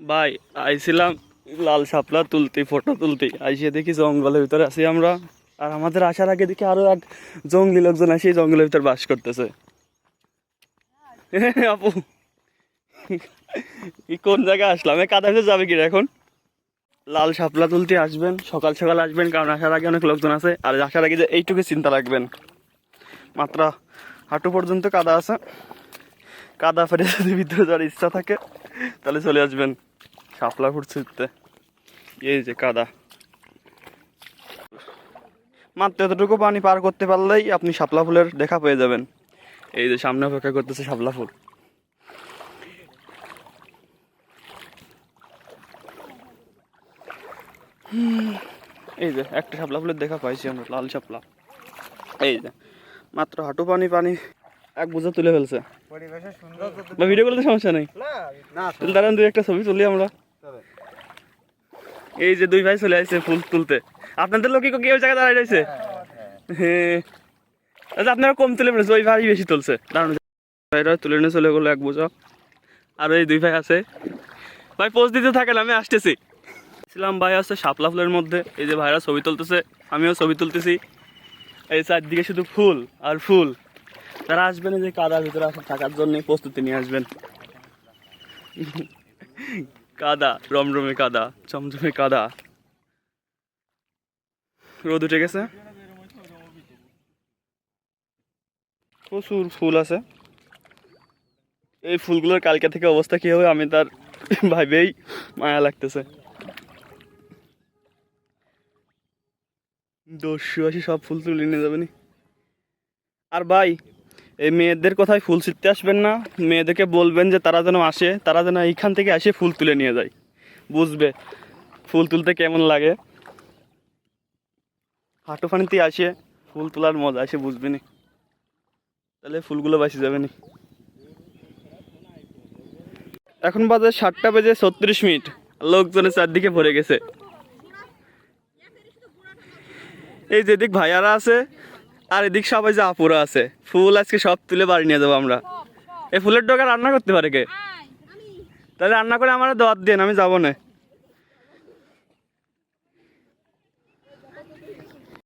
ভাই, আইছিলাম লাল শাপলা তুলতে, ফটো তুলতে। আইসে দেখি জঙ্গলের ভিতরে আছি আমরা। আর আমাদের আসার আগে দেখি আরও এক জঙ্গলি লোকজন আসি জঙ্গলের ভিতরে বাস করতেছে। আপু কোন জায়গায় আসলাম? কাদা ভিতরে যাবে কি এখন? লাল শাপলা তুলতে আসবেন, সকাল সকাল আসবেন, কারণ আসার আগে অনেক লোকজন আছে। আর আসার আগে যে এইটুকু চিন্তা রাখবেন। মাত্র হাঁটু পর্যন্ত কাদা আছে। কাদা ফেরে যদি ভিতরে যাওয়ার ইচ্ছা থাকে, তাহলে চলে আসবেন। শাপলা ফুটতে এই যে কাদা। মাত্র এতটুকু পানি পার করতে পারলেই আপনি শাপলা ফুলের দেখা পেয়ে যাবেন। এই যে সামনে অপেক্ষা করতেছে শাপলা ফুল। এই যে একটা শাপলা ফুলের দেখা পাইছি আমরা লাল শাপলা। এই যে মাত্র হাঁটু পানি পানি এক বোঝা তুলে ফেলছে। ভিডিও করতে সমস্যা নেই। দাঁড়ান দুই একটা ছবি তুলি আমরা। এই যে দুই ভাই চলে আসছে ফুল তুলতে। আপনাদের লোক কি কেউ জায়গায় দাঁড়ায় রয়েছে? হ্যাঁ আচ্ছা আপনারা কম তুলে ফেলেছে ওই ভাই বেশি তুলছে। দাঁড়ান ভাইরা তুলে নিয়ে চলে গেলো এক বোঝা। আর এই দুই ভাই আছে। ভাই পোস্ট দিতে থাকেন আমি আসতেছি। ছিলাম ভাই আছে শাপলা ফুলের মধ্যে। এই যে ভাইরা ছবি তুলতেছে আমিও ছবি তুলতেছি। এই চারদিকে শুধু ফুল আর ফুল। তারা আসবেন এই যে কাদার ভিতরে আসা থাকার জন্য প্রস্তুতি নিয়ে আসবেন। কাদা, রমরমে কাদা, চমচমে কাদা। রোদ উঠে গেছে। প্রচুর ফুল আছে। এই ফুলগুলোর কালকে থেকে অবস্থা কি হবে আমি তার ভাবেই মায়া লাগতেছে। দস্যু আসি, সব ফুল তুলে নিয়ে যাবেনি আর ভাই এই মেয়েদের কোথায় ফুল ছিটতে আসবেন না। মেয়েদেরকে বলবেন যে তারা যেন আসে, তারা যেন এইখান থেকে এসে ফুল তুলে নিয়ে যায়। বুঝবে ফুল তুলতে কেমন লাগে। হাঁটু ফানিতে আসে, ফুল তোলার মজা এসে বুঝবে নি? তাহলে ফুলগুলো বাঁচে যাবে নি। এখন বাজে সাতটা বেজে ছত্রিশ মিনিট। লোকজনের চারদিকে ভরে গেছে। এই যেদিক ভাইয়ারা আছে আর এদিক সবাই যে আপুরা আছে ফুল আজকে সব তুলে বাড়ি নিয়ে যাব আমরা। এই ফুলের ডোকা রান্না করতে পারে কে? তাহলে রান্না করে আমার দাওয়াত দেন আমি যাব না।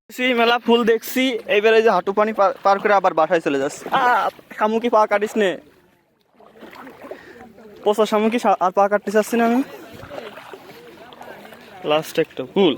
দেখছি, মেলা ফুল দেখছি এইবারে যে হাঁটু পানি পার- করে আবার বাসায় চলে যাচ্ছে। শামুকি পা কাটিস নে। পচা শামুকি আর পা কাটতে চাচ্ছি না আমি। লাস্ট একটা ফুল।